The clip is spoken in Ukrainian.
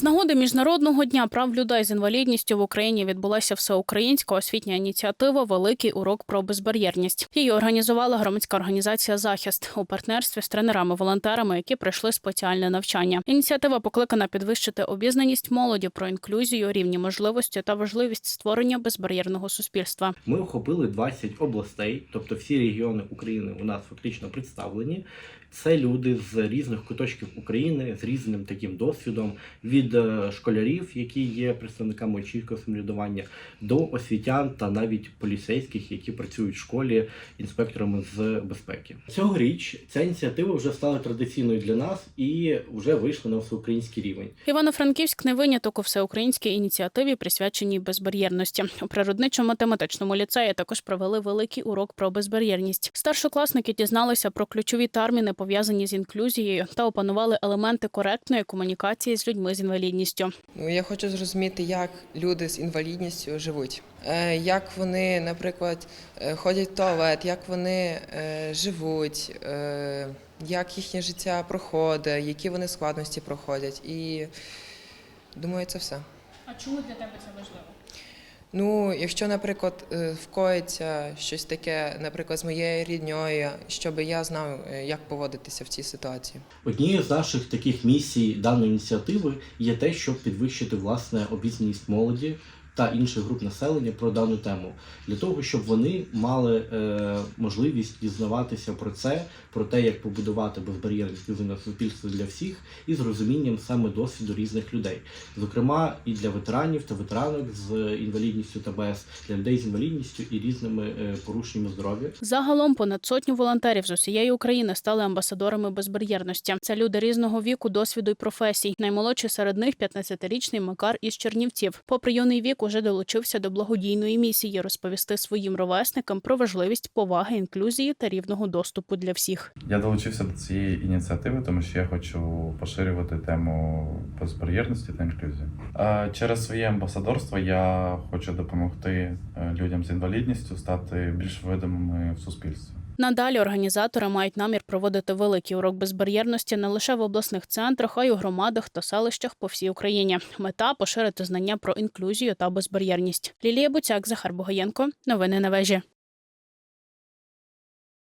З нагоди міжнародного дня прав людей з інвалідністю в Україні відбулася всеукраїнська освітня ініціатива Великий урок про безбар'єрність. Її організувала громадська організація Захист у партнерстві з тренерами-волонтерами, які пройшли спеціальне навчання. Ініціатива покликана підвищити обізнаність молоді про інклюзію, рівні можливості та важливість створення безбар'єрного суспільства. Ми охопили 20 областей, тобто всі регіони України у нас фактично представлені. Це люди з різних куточків України з різним таким досвідом від е, школярів, які є представниками очільського самоврядування, до освітян та навіть поліцейських, які працюють в школі інспекторами з безпеки. Цьогоріч ця ініціатива вже стала традиційною для нас і вже вийшла на всеукраїнський рівень. Івано-Франківськ не виняток у всеукраїнській ініціативі, присвяченій безбар'єрності. У природничо-математичному ліцеї також провели великий урок про безбар'єрність. Старшокласники дізналися про ключові терміни, пов'язані з інклюзією, та опанували елементи коректної комунікації з людьми з інвалідністю. Ну, я хочу зрозуміти, як люди з інвалідністю живуть, Е, як вони, наприклад, е, ходять в туалет, як вони е, живуть, як їхнє життя проходить, які вони складності проходять. І думаю, це все. А чому для тебе це важливо? Ну, якщо, наприклад, е, вкоїться щось таке, наприклад, з моєю рідньою, щоб я знав, е, як поводитися в цій ситуації. Однією з наших таких місій даної ініціативи є те, щоб підвищити власне обізнаність молоді та інших груп населення про дану тему, для того, щоб вони мали е, можливість дізнаватися про це, про те, як побудувати безбар'єрне інклюзивне суспільство для всіх, і з розумінням саме досвіду різних людей, зокрема і для ветеранів та ветеранок з інвалідністю та без для людей з інвалідністю і різними е, порушеннями здоров'я. Загалом понад сотню волонтерів з усієї України стали амбасадорами безбар'єрності. Це люди різного віку, досвіду і професій. Наймолодший серед них 15-річний Макар із Чернівців. Попри юний вік, уже долучився до благодійної місії розповісти своїм ровесникам про важливість поваги, інклюзії та рівного доступу для всіх. Я долучився до цієї ініціативи, тому що я хочу поширювати тему безбар'єрності та інклюзії. Через своє амбасадорство я хочу допомогти е, людям з інвалідністю стати більш видимими в суспільстві. Надалі організатори мають намір проводити великий урок безбар'єрності не лише в обласних центрах, а й у громадах та селищах по всій Україні. Мета поширити знання про інклюзію та безбар'єрність. Лілія Буцяк, Захар Богоєнко. Новини на вежі.